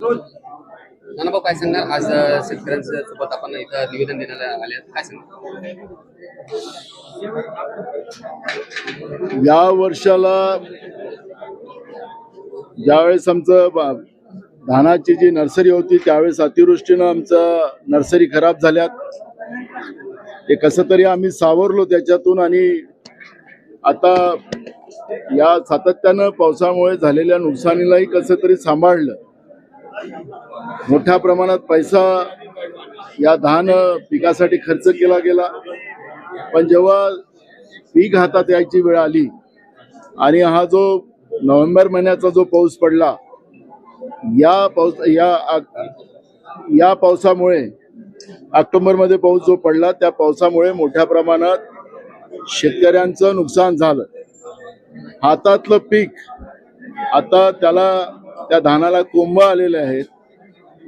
नानाभाऊ काय सांगणार? आज शेतकऱ्यांच्या सोबत आपण इथं निवेदन देण्याला आले काय सांगणार? या वर्षाला ज्यावेळेस आमचं धानाची जी नर्सरी होती त्यावेळेस अतिवृष्टीनं आमचं नर्सरी खराब झाल्यात. ते कसं तरी आम्ही सावरलो त्याच्यातून आणि आता या सातत्यानं पावसामुळे झालेल्या नुकसानीलाही कसं तरी सांभाळलं. मोठ्या प्रमाणात पैसा या धान पिकासाठी खर्च केला गेला. पण जेव्हा पीक हातात यायची वेळ आली आणि हा जो नोव्हेंबर महिन्याचा जो पाऊस पडला या पाऊस या या पावसामुळे ऑक्टोबरमध्ये पाऊस जो पडला त्या पावसामुळे मोठ्या प्रमाणात शेतकऱ्यांचं नुकसान झालं. हातातलं पीक आता त्याला त्या धानाला कोंब आलेले आहेत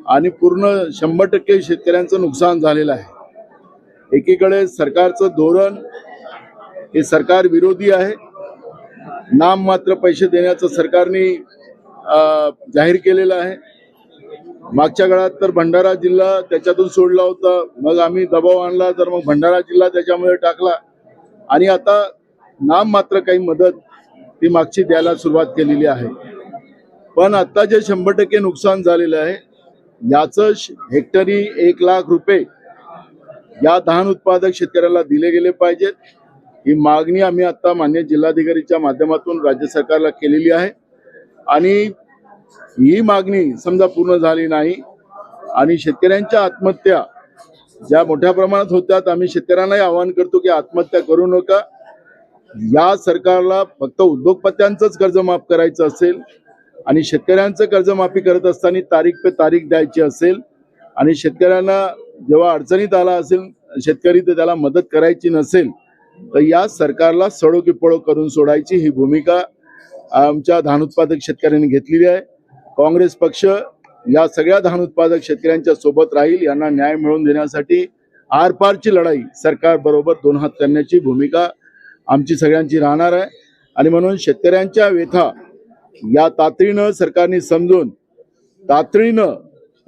आणि पूर्ण शंभर टक्के शेतकऱ्यांचं नुकसान झालेलं आहे. एकीकडे सरकारचं धोरण हे सरकार विरोधी आहे. नाम मात्र पैसे देण्याचं सरकारने अं, जाहीर केलेलं आहे. मागच्या काळात तर भंडारा जिल्हा त्याच्यातून सोडला होता. मग आम्ही दबाव आणला तर मग भंडारा जिल्हा त्याच्यामध्ये टाकला. आणि आता नाम मात्र काही मदत ती मागची द्यायला सुरुवात केलेली आहे. पण आता जे शंभर टक्के नुकसान झालेलं आहे याचं श- हेक्टरी एक लाख रुपये या धान उत्पादक शेतकऱ्याला दिले गेले पाहिजेत ही मागणी आम्ही आता मान्य जिल्हाधिकारीच्या माध्यमातून राज्य सरकारला केलेली आहे. आणि ही मागणी समजा पूर्ण झाली नाही आणि शेतकऱ्यांच्या आत्महत्या ज्या मोठ्या प्रमाणात होत्या आम्ही शेतकऱ्यांनाही आवाहन करतो की आत्महत्या करू नका. या सरकारला फक्त उद्योगपत्यांचंच कर्ज माफ करायचं असेल आणि शेतकऱ्यांचं कर्जमाफी करत असताना तारीख पे तारीख द्यायची असेल आणि शेतकऱ्यांना जेव्हा अडचणीत आला असेल शेतकरी तर त्याला मदत करायची नसेल तर या सरकारला सडो की पळो करून सोडायची ही भूमिका आमच्या धान उत्पादक शेतकऱ्यांनी घेतलेली आहे. काँग्रेस पक्ष या सगळ्या धान उत्पादक शेतकऱ्यांच्या सोबत राहील यांना न्याय मिळवून देण्यासाठी आरपारची लढाई सरकार बरोबर दोन हात करण्याची भूमिका आमची सगळ्यांची राहणार आहे. आणि म्हणून शेतकऱ्यांच्या व्यथा या तातडीनं सरकारने समजून तातडीनं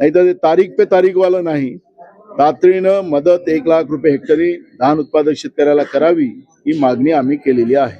नाही तर ते तारीख पे तारीखवालं नाही तातडीनं मदत एक लाख रुपये हेक्टरी धान उत्पादक शेतकऱ्याला करावी ही मागणी आम्ही केलेली आहे.